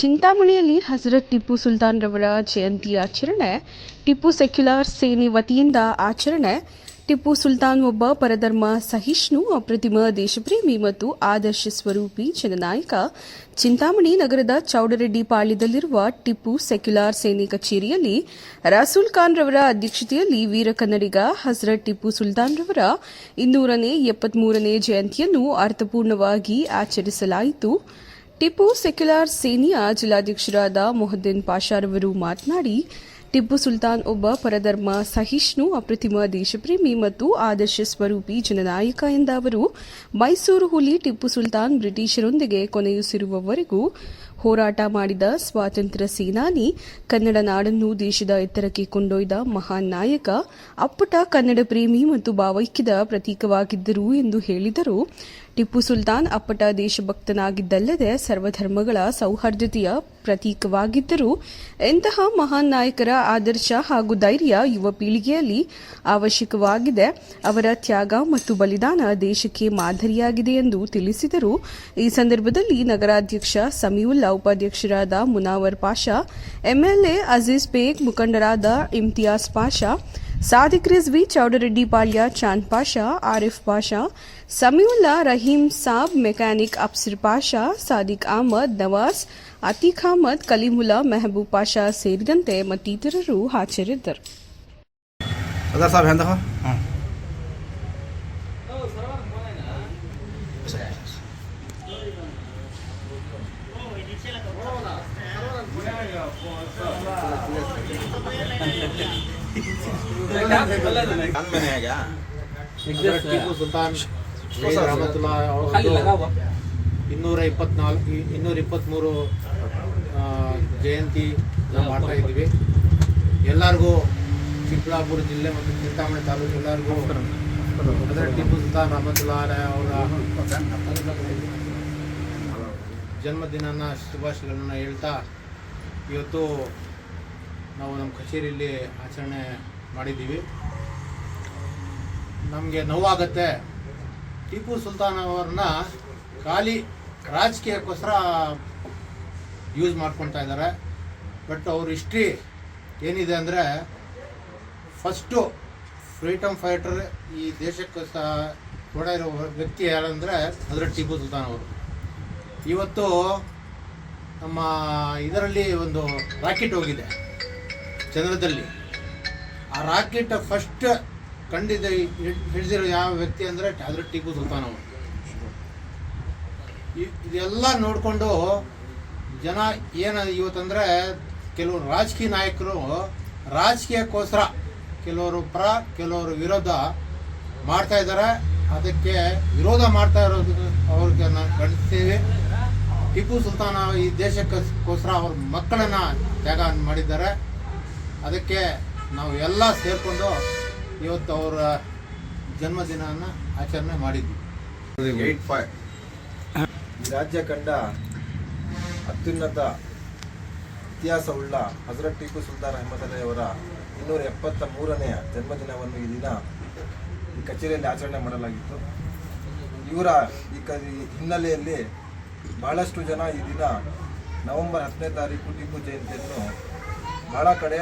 ಚಿಂತಾಮಣಿಯಲ್ಲಿ ಹಜರತ್ ಟಿಪ್ಪು ಸುಲ್ತಾನ್ ರವರ ಜಯಂತಿ ಆಚರಣೆ, ಟಿಪ್ಪು ಸೆಕ್ಯುಲರ್ ಸೇನೆ ವತಿಯಿಂದ ಆಚರಣೆ, ಟಿಪ್ಪು ಸುಲ್ತಾನ್ ಒಬ್ಬ ಪರಧರ್ಮ ಸಹಿಷ್ಣು, ಅಪ್ರತಿಮ ದೇಶಪ್ರೇಮಿ ಮತ್ತು ಆದರ್ಶ ಸ್ವರೂಪಿ ಜನನಾಯಕ. ಚಿಂತಾಮಣಿ ನಗರದ ಚೌಡರೆಡ್ಡಿ ಪಾಳ್ಯದಲ್ಲಿರುವ ಟಿಪ್ಪು ಸೆಕ್ಯುಲಾರ್ ಸೇನೆ ಕಚೇರಿಯಲ್ಲಿ ರಸೂಲ್ ಖಾನ್ ರವರ ಅಧ್ಯಕ್ಷತೆಯಲ್ಲಿ ವೀರ ಕನ್ನಡಿಗ ಹಜರತ್ ಟಿಪ್ಪು ಸುಲ್ತಾನ್ ರವರ ಇನ್ನೂರನೇ ಎಪ್ಪತ್ಮೂರನೇ ಜಯಂತಿಯನ್ನು ಅರ್ಥಪೂರ್ಣವಾಗಿ ಆಚರಿಸಲಾಯಿತು. ಟಿಪ್ಪು ಸೆಕ್ಯುಲಾರ್ ಸೇನೆಯ ಜಿಲ್ಲಾಧ್ಯಕ್ಷರಾದ ಮೊಹದ್ದೀನ್ ಪಾಷಾರವರು ಮಾತನಾಡಿ, ಟಿಪ್ಪು ಸುಲ್ತಾನ್ ಒಬ್ಬ ಪರಧರ್ಮ ಸಹಿಷ್ಣು, ಅಪ್ರತಿಮ ದೇಶಪ್ರೇಮಿ ಮತ್ತು ಆದರ್ಶ ಸ್ವರೂಪಿ ಜನನಾಯಕ ಎಂದ ಅವರು, ಮೈಸೂರು ಹುಲಿ ಟಿಪ್ಪು ಸುಲ್ತಾನ್ ಬ್ರಿಟಿಷರೊಂದಿಗೆ ಕೊನೆಯುಸಿರುವವರೆಗೂ ಹೋರಾಟ ಮಾಡಿದ ಸ್ವಾತಂತ್ರ್ಯ ಸೇನಾನಿ, ಕನ್ನಡ ನಾಡನ್ನು ದೇಶದ ಎತ್ತರಕ್ಕೆ ಕೊಂಡೊಯ್ದ ಮಹಾನ್ ನಾಯಕ, ಅಪ್ಪಟ ಕನ್ನಡ ಪ್ರೇಮಿ ಮತ್ತು ಭಾವೈಕ್ಯದ ಪ್ರತೀಕವಾಗಿದ್ದರು ಎಂದು ಹೇಳಿದರು. ಟಿಪ್ಪು ಸುಲ್ತಾನ್ ಅಪ್ಪಟ ದೇಶಭಕ್ತನಾಗಿದ್ದಲ್ಲದೆ ಸರ್ವಧರ್ಮಗಳ ಸೌಹಾರ್ದತೆಯ ಪ್ರತೀಕವಾಗಿದ್ದರು. ಎಂತಹ ಮಹಾನ್ ನಾಯಕರ ಆದರ್ಶ ಹಾಗೂ ಧೈರ್ಯ ಯುವ ಪೀಳಿಗೆಯಲ್ಲಿ ಅವಶ್ಯಕವಾಗಿದೆ. ಅವರ ತ್ಯಾಗ ಮತ್ತು ಬಲಿದಾನ ದೇಶಕ್ಕೆ ಮಾದರಿಯಾಗಿದೆ ಎಂದು ತಿಳಿಸಿದರು. ಈ ಸಂದರ್ಭದಲ್ಲಿ ನಗರಾಧ್ಯಕ್ಷ ಸಮೀವುಲ್ಲಾ ಉಪಾಧ್ಯಕ್ಷರಾದ ಮುನಾವರ್ ಪಾಷಾ ಎಂಎಲ್ಎ ಅಜೀಜ್ ಬೇಗ್ ಮುಖಂಡರಾದ ಇಮ್ತಿಯಾಜ್ ಪಾಷಾ ಸಾದಿಕ್ ರಿಜ್ವಿ ಚೌಡರೆಡ್ಡಿ ಪಾಳ್ಯ ಚಾಂದ್ ಪಾಷಾ ಆರಿಫ್ ಪಾಷಾ ಸಮೀವುಲ್ಲಾ ರಹೀಂ ಸಾಬ್ ಮೆಕ್ಯಾನಿಕ್ ಅಫ್ಸರ್ ಪಾಷಾ ಸಾದಿಕ್ ಅಹಮದ್ ನವಾಜ್ ಅತೀಕ್ ಅಹಮದ್ ಕಲೀಮುಲ್ಲಾ ಮೆಹಬೂಬ್ ಪಾಷಾ ಸೇರಿದಂತೆ ಮತ್ತಿತರರು ಹಾಜರಿದ್ದರು ಟಿಪ್ಪು ಸುಲ್ತಾನ್ ರಹಮತುಲ್ಲಾ ಇನ್ನೂರ ಇಪ್ಪತ್ನಾಲ್ಕು ಇನ್ನೂರ ಇಪ್ಪತ್ಮೂರು ಜಯಂತಿ ನಾವು ಮಾಡ್ತಾ ಇದ್ದೀವಿ. ಎಲ್ಲರಿಗೂ ಚಿಕ್ಕಬಳ್ಳಾಪುರ ಜಿಲ್ಲೆ ಮತ್ತು ಚಿಂತಾಮಣಿ ತಾಲೂಕು ಎಲ್ಲರಿಗೂ ಅಂದರೆ ಟಿಪ್ಪು ಸುಲ್ತಾನ್ ರಹಮತುಲ್ಲಾ ಅವರ ಜನ್ಮದಿನನ ಶುಭಾಶಯಗಳನ್ನು ಹೇಳ್ತಾ ಇವತ್ತು ನಾವು ನಮ್ಮ ಕಚೇರಿಯಲ್ಲಿ ಆಚರಣೆ ಮಾಡಿದ್ದೀವಿ. ನಮಗೆ ನೋವಾಗತ್ತೆ. ಟಿಪ್ಪು ಸುಲ್ತಾನ್ ಅವ್ರನ್ನ ಖಾಲಿ ರಾಜಕೀಯಕ್ಕೋಸ್ಕರ ಯೂಸ್ ಮಾಡ್ಕೊಳ್ತಾ ಇದ್ದಾರೆ. ಬಟ್ ಅವ್ರ ಹಿಸ್ಟ್ರಿ ಏನಿದೆ ಅಂದರೆ ಫಸ್ಟು ಫ್ರೀಡಮ್ ಫೈಟರ್ ಈ ದೇಶಕ್ಕೆ ಸಹ ಇರೋ ವ್ಯಕ್ತಿ ಯಾರಂದರೆ ಅದರ ಟಿಪ್ಪು ಸುಲ್ತಾನ್ ಅವರು. ಇವತ್ತು ನಮ್ಮ ಇದರಲ್ಲಿ ಒಂದು ರಾಕೆಟ್ ಹೋಗಿದೆ, ಚಂದ್ರದಲ್ಲಿ. ಆ ರಾಕೆಟ್ ಫಸ್ಟ್ ಕಂಡಿದ್ದ ಹಿಡಿದಿರೋ ಯಾವ ವ್ಯಕ್ತಿ ಅಂದರೆ ಹಜರತ್ ಟಿಪ್ಪು ಸುಲ್ತಾನ್ ಅವರು. ಇದೆಲ್ಲ ನೋಡಿಕೊಂಡು ಜನ ಏನು ಇವತ್ತಂದರೆ ಕೆಲವರು ರಾಜಕೀಯ ನಾಯಕರು ರಾಜಕೀಯಕ್ಕೋಸ್ಕರ ಕೆಲವರು ಪರ, ಕೆಲವರು ವಿರೋಧ ಮಾಡ್ತಾ ಇದ್ದಾರೆ. ಅದಕ್ಕೆ ವಿರೋಧ ಮಾಡ್ತಾ ಇರೋದು ಅವ್ರಿಗೆ ನಾನು ಖಂಡಿಸ್ತೀವಿ. ಟಿಪ್ಪು ಸುಲ್ತಾನ ಈ ದೇಶಕ್ಕೋಸ್ಕರ ಅವ್ರ ಮಕ್ಕಳನ್ನು ತ್ಯಾಗ ಮಾಡಿದ್ದಾರೆ. ಅದಕ್ಕೆ ನಾವು ಎಲ್ಲ ಸೇರಿಕೊಂಡು ಇವತ್ತು ಅವರ ಜನ್ಮದಿನವನ್ನು ಆಚರಣೆ ಮಾಡಿದ್ವಿ. ಏಯ್ಟ್ ಫೈವ್ ರಾಜ್ಯ ಕಂಡ ಅತ್ಯುನ್ನತ ಇತಿಹಾಸವುಳ್ಳ ಹಜರತ್ ಟಿಪ್ಪು ಸುಲ್ತಾನ್ ಅಹಮದ್ ಅಲಿ ಅವರ ಇನ್ನೂರ ಎಪ್ಪತ್ತ ಮೂರನೆಯ ಜನ್ಮದಿನವನ್ನು ಈ ದಿನ ಈ ಕಚೇರಿಯಲ್ಲಿ ಆಚರಣೆ ಮಾಡಲಾಗಿತ್ತು. ಇವರ ಈ ಕ ಹಿನ್ನೆಲೆಯಲ್ಲಿ ಬಹಳಷ್ಟು ಜನ ಈ ದಿನ ನವೆಂಬರ್ ಹತ್ತನೇ ತಾರೀಕು ಟಿಪ್ಪು ಜಯಂತಿಯನ್ನು ಬಹಳ ಕಡೆ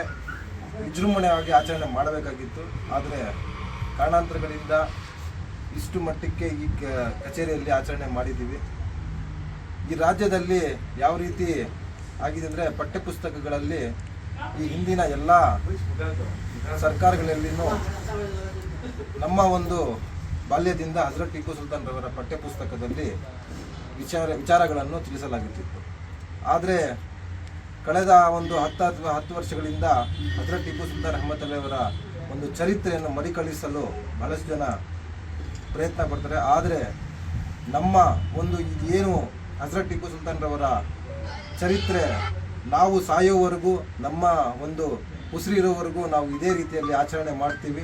ವಿಜೃಂಭಣೆಯಾಗಿ ಆಚರಣೆ ಮಾಡಬೇಕಾಗಿತ್ತು. ಆದರೆ ಕಾರಣಾಂತರಗಳಿಂದ ಇಷ್ಟು ಮಟ್ಟಕ್ಕೆ ಈ ಕಚೇರಿಯಲ್ಲಿ ಆಚರಣೆ ಮಾಡಿದ್ದೀವಿ. ಈ ರಾಜ್ಯದಲ್ಲಿ ಯಾವ ರೀತಿ ಆಗಿದೆ ಅಂದರೆ ಪಠ್ಯಪುಸ್ತಕಗಳಲ್ಲಿ ಈ ಹಿಂದಿನ ಎಲ್ಲ ಸರ್ಕಾರಗಳಲ್ಲಿನೂ ನಮ್ಮ ಒಂದು ಬಾಲ್ಯದಿಂದ ಹಜರತ್ ಟಿಪ್ಪು ಸುಲ್ತಾನ್ ರವರ ಪಠ್ಯಪುಸ್ತಕದಲ್ಲಿ ವಿಚಾರ, ವಿಚಾರಗಳನ್ನು ತಿಳಿಸಲಾಗುತ್ತಿತ್ತು. ಆದರೆ, ಕಳೆದ ಒಂದು ಹತ್ತು ಅಥವಾ ಹತ್ತು ವರ್ಷಗಳಿಂದ ಹಜರತ್ ಟಿಪ್ಪು ಸುಲ್ತಾನ್ ಅಹಮದ್ ಒಂದು ಚರಿತ್ರೆಯನ್ನು ಮರುಕಳಿಸಲು ಬಹಳಷ್ಟು ಜನ ಪ್ರಯತ್ನ ಪಡ್ತಾರೆ. ಆದರೆ, ನಮ್ಮ ಒಂದು ಏನು ಹಜರತ್ ಟಿಪ್ಪು ಸುಲ್ತಾನ್ರವರ ಚರಿತ್ರೆ, ನಾವು ಸಾಯೋವರೆಗೂ ನಮ್ಮ ಒಂದು ಉಸಿರಿರೋವರೆಗೂ ನಾವು ಇದೇ ರೀತಿಯಲ್ಲಿ ಆಚರಣೆ ಮಾಡ್ತೀವಿ.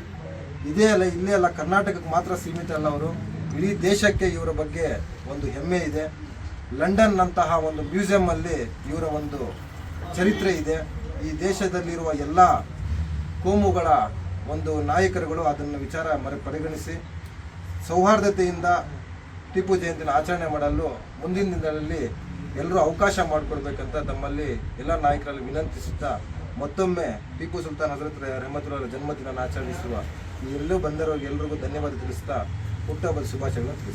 ಇದೇ ಅಲ್ಲ, ಇಲ್ಲೇ ಅಲ್ಲ, ಕರ್ನಾಟಕಕ್ಕೆ ಮಾತ್ರ ಸೀಮಿತ ಅಲ್ಲ ಅವರು. ಇಡೀ ದೇಶಕ್ಕೆ ಇವರ ಬಗ್ಗೆ ಒಂದು ಹೆಮ್ಮೆ ಇದೆ. ಲಂಡನ್ ಅಂತಹ ಒಂದು ಮ್ಯೂಸಿಯಂ ಅಲ್ಲಿ ಇವರ ಒಂದು ಚರಿತ್ರೆ ಇದೆ. ಈ ದೇಶದಲ್ಲಿರುವ ಎಲ್ಲ ಕೋಮುಗಳ ಒಂದು ನಾಯಕರುಗಳು ಅದನ್ನು ವಿಚಾರ ಮರೆ ಪರಿಗಣಿಸಿ, ಸೌಹಾರ್ದತೆಯಿಂದ ಟಿಪ್ಪು ಜಯಂತಿನ ಆಚರಣೆ ಮಾಡಲು ಮುಂದಿನ ದಿನಗಳಲ್ಲಿ ಎಲ್ಲರೂ ಅವಕಾಶ ಮಾಡಿಕೊಡ್ಬೇಕಂತ ತಮ್ಮಲ್ಲಿ ಎಲ್ಲ ನಾಯಕರಲ್ಲಿ ವಿನಂತಿಸುತ್ತಾ ಮತ್ತೊಮ್ಮೆ ಟಿಪ್ಪು ಸುಲ್ತಾನ್ ಹಜರತ್ ರಹಮತುಲ್ಲಾಹ ಜನ್ಮದಿನ ಆಚರಿಸುವ ಎಲ್ಲೂ ಬಂದಿರೋರಿಗೆ ಎಲ್ರಿಗೂ ಧನ್ಯವಾದ ತಿಳಿಸ್ತಾ ಹುಟ್ಟುಹಬ್ಬದ ಶುಭಾಶಯಗಳನ್ನು ತಿಳಿಸ್ತಾ